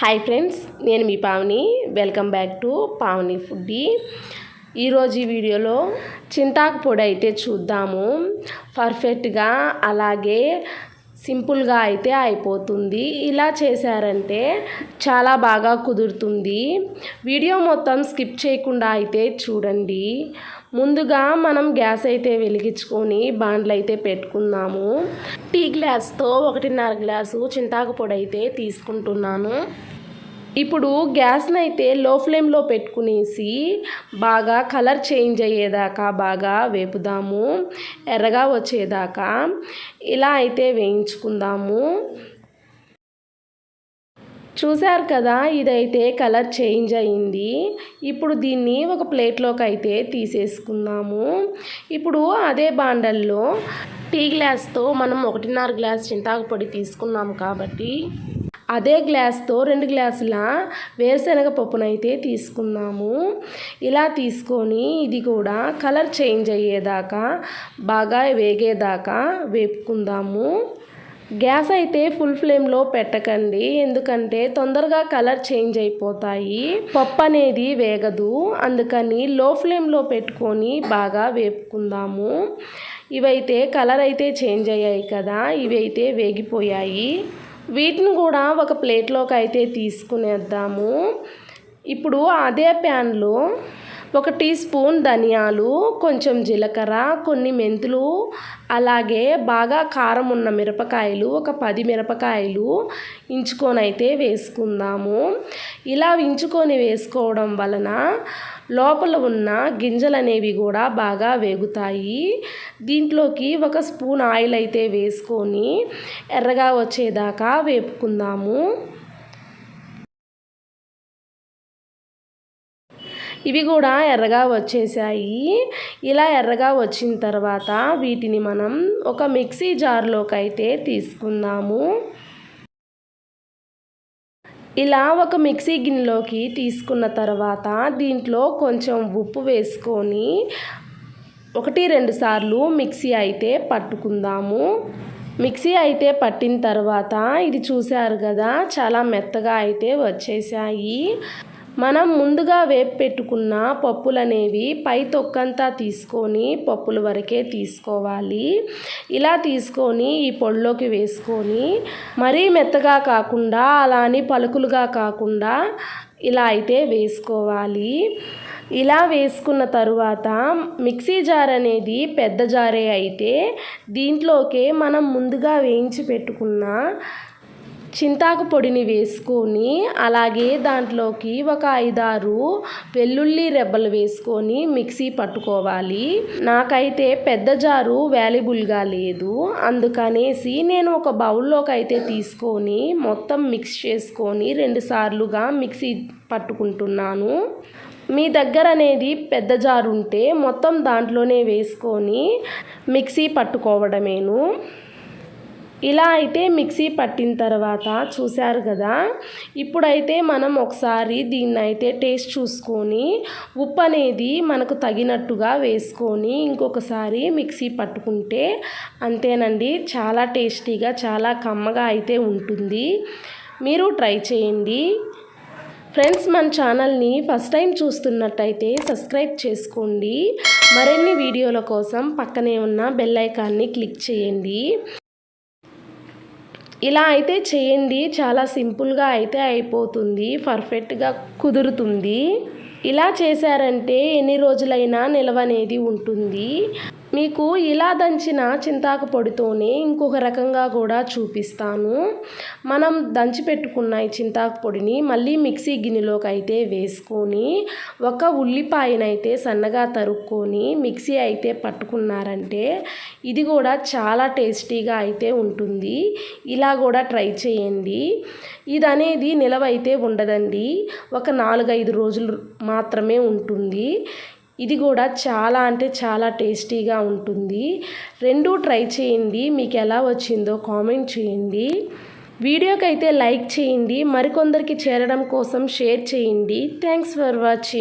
Hi friends నేను మీ Pavani. Welcome back to Pavani foodie. ఈరోజు ఈ వీడియోలో చింతాకు పొడి అయితే చూద్దాము. పర్ఫెక్ట్గా అలాగే సింపుల్గా అయితే అయిపోతుంది. ఇలా చేశారంటే చాలా బాగా కుదురుతుంది. వీడియో మొత్తం స్కిప్ చేయకుండా అయితే చూడండి. ముందుగా మనం గ్యాస్ అయితే వెలిగించుకొని బాండ్లు అయితే పెట్టుకుందాము. టీ గ్లాస్తో ఒకటిన్నర గ్లాసు చింతాకు పొడి అయితే తీసుకుంటున్నాను. ఇప్పుడు గ్యాస్ని అయితే లో ఫ్లేమ్లో పెట్టుకునేసి బాగా కలర్ చేంజ్ అయ్యేదాకా బాగా వేపుదాము. ఎర్రగా వచ్చేదాకా ఇలా అయితే వేయించుకుందాము. చూశారు కదా ఇదైతే కలర్ చేంజ్ అయింది. ఇప్పుడు దీన్ని ఒక ప్లేట్లోకి అయితే తీసేసుకుందాము. ఇప్పుడు అదే బాండల్లో టీ గ్లాస్తో మనం ఒకటిన్నర గ్లాస్ చింతాకు పొడి తీసుకున్నాం కాబట్టి అదే గ్లాస్తో రెండు గ్లాసుల వేరుశనగ పప్పునైతే తీసుకుందాము. ఇలా తీసుకొని ఇది కూడా కలర్ చేంజ్ అయ్యేదాకా బాగా వేగేదాకా వేపుకుందాము. గ్యాస్ అయితే ఫుల్ ఫ్లేమ్లో పెట్టకండి ఎందుకంటే తొందరగా కలర్ చేంజ్ అయిపోతాయి. పప్పు అనేది వేగదు అందుకని లో ఫ్లేమ్లో పెట్టుకొని బాగా వేపుకుందాము. ఇవైతే కలర్ అయితే చేంజ్ అయ్యాయి కదా ఇవైతే వేగిపోయాయి. వీటిని కూడా ఒక ప్లేట్లోకి అయితే తీసుకునేద్దాము. ఇప్పుడు అదే ప్యాన్లో ఒక టీ స్పూన్ ధనియాలు కొంచెం జీలకర్ర కొన్ని మెంతులు అలాగే బాగా కారం ఉన్న మిరపకాయలు ఒక పది మిరపకాయలు ఇంచుకొనైతే వేసుకుందాము. ఇలా ఇంచుకొని వేసుకోవడం వలన లోపల ఉన్న గింజలు అనేవి కూడా బాగా వేగుతాయి. దీంట్లోకి ఒక స్పూన్ ఆయిల్ అయితే వేసుకొని ఎర్రగా వచ్చేదాకా వేపుకుందాము. ఇవి కూడా ఎర్రగా వచ్చేసాయి. ఇలా ఎర్రగా వచ్చిన తర్వాత వీటిని మనం ఒక మిక్సీ జార్లోకి అయితే తీసుకుందాము. ఇలా ఒక మిక్సీ గిన్నెలోకి తీసుకున్న తర్వాత దీంట్లో కొంచెం ఉప్పు వేసుకొని ఒకటి రెండు సార్లు మిక్సీ అయితే పట్టుకుందాము. మిక్సీ అయితే పట్టిన తర్వాత ఇది చూశారు కదా చాలా మెత్తగా అయితే వచ్చేసాయి. మనం ముందుగా వేపు పెట్టుకున్న పప్పులు అనేవి పై తొక్కంతా తీసుకొని పప్పుల వరకే తీసుకోవాలి. ఇలా తీసుకొని ఈ పొడిలోకి వేసుకొని మరీ మెత్తగా కాకుండా అలా అని పలుకులుగా కాకుండా ఇలా అయితే వేసుకోవాలి. ఇలా వేసుకున్న తరువాత మిక్సీ జార్ అనేది పెద్ద జారే అయితే దీంట్లోకే మనం ముందుగా వేయించి పెట్టుకున్న చింతాకు పొడిని వేసుకొని అలాగే దాంట్లోకి ఒక ఐదారు వెల్లుల్లి రెబ్బలు వేసుకొని మిక్సీ పట్టుకోవాలి. నాకైతే పెద్ద జారు వాల్యుబుల్గా లేదు. అందుకనేసి నేను ఒక బౌల్లోకి అయితే తీసుకొని మొత్తం మిక్స్ చేసుకొని రెండు సార్లుగా మిక్సీ పట్టుకుంటున్నాను. మీ దగ్గర అనేది పెద్ద జారు ఉంటే మొత్తం దాంట్లోనే వేసుకొని మిక్సీ పట్టుకోవడమేను. ఇలా అయితే మిక్సీ పట్టిన తర్వాత చూశారు కదా ఇప్పుడైతే మనం ఒకసారి దీన్ని అయితే టేస్ట్ చూసుకొని ఉప్పు అనేది మనకు తగినట్టుగా వేసుకొని ఇంకొకసారి మిక్సీ పట్టుకుంటే అంతేనండి చాలా టేస్టీగా చాలా కమ్మగా అయితే ఉంటుంది. మీరు ట్రై చేయండి. ఫ్రెండ్స్ మన ఛానల్ని ఫస్ట్ టైం చూస్తున్నట్టయితే సబ్స్క్రైబ్ చేసుకోండి. మరిన్ని వీడియోల కోసం పక్కనే ఉన్న బెల్ ఐకాన్ని క్లిక్ చేయండి. ఇలా అయితే చేయండి. చాలా సింపుల్గా అయితే అయిపోతుంది. పర్ఫెక్ట్గా కుదురుతుంది. ఇలా చేశారంటే ఎన్ని రోజులైనా నిల్వ అనేది ఉంటుంది. మీకు ఇలా దంచిన చింతాకు పొడితోనే ఇంకొక రకంగా కూడా చూపిస్తాను. మనం దంచి పెట్టుకున్న ఈ చింతాకు పొడిని మళ్ళీ మిక్సీ గిన్నెలోకి అయితే వేసుకొని ఒక ఉల్లిపాయనైతే సన్నగా తరుక్కొని మిక్సీ అయితే పట్టుకున్నారంటే ఇది కూడా చాలా టేస్టీగా అయితే ఉంటుంది. ఇలా కూడా ట్రై చేయండి. ఇది అనేది నిలవైతే ఉండదండి. ఒక నాలుగైదు రోజులు మాత్రమే ఉంటుంది. ఇది కూడా చాలా అంటే చాలా టేస్టీగా ఉంటుంది. రెండు ట్రై చేయండి. మీకు ఎలా వచ్చిందో కామెంట్ చేయండి. వీడియోకి అయితే లైక్ చేయండి. మరికొందరికి చేరడం కోసం షేర్ చేయండి. Thanks for watching.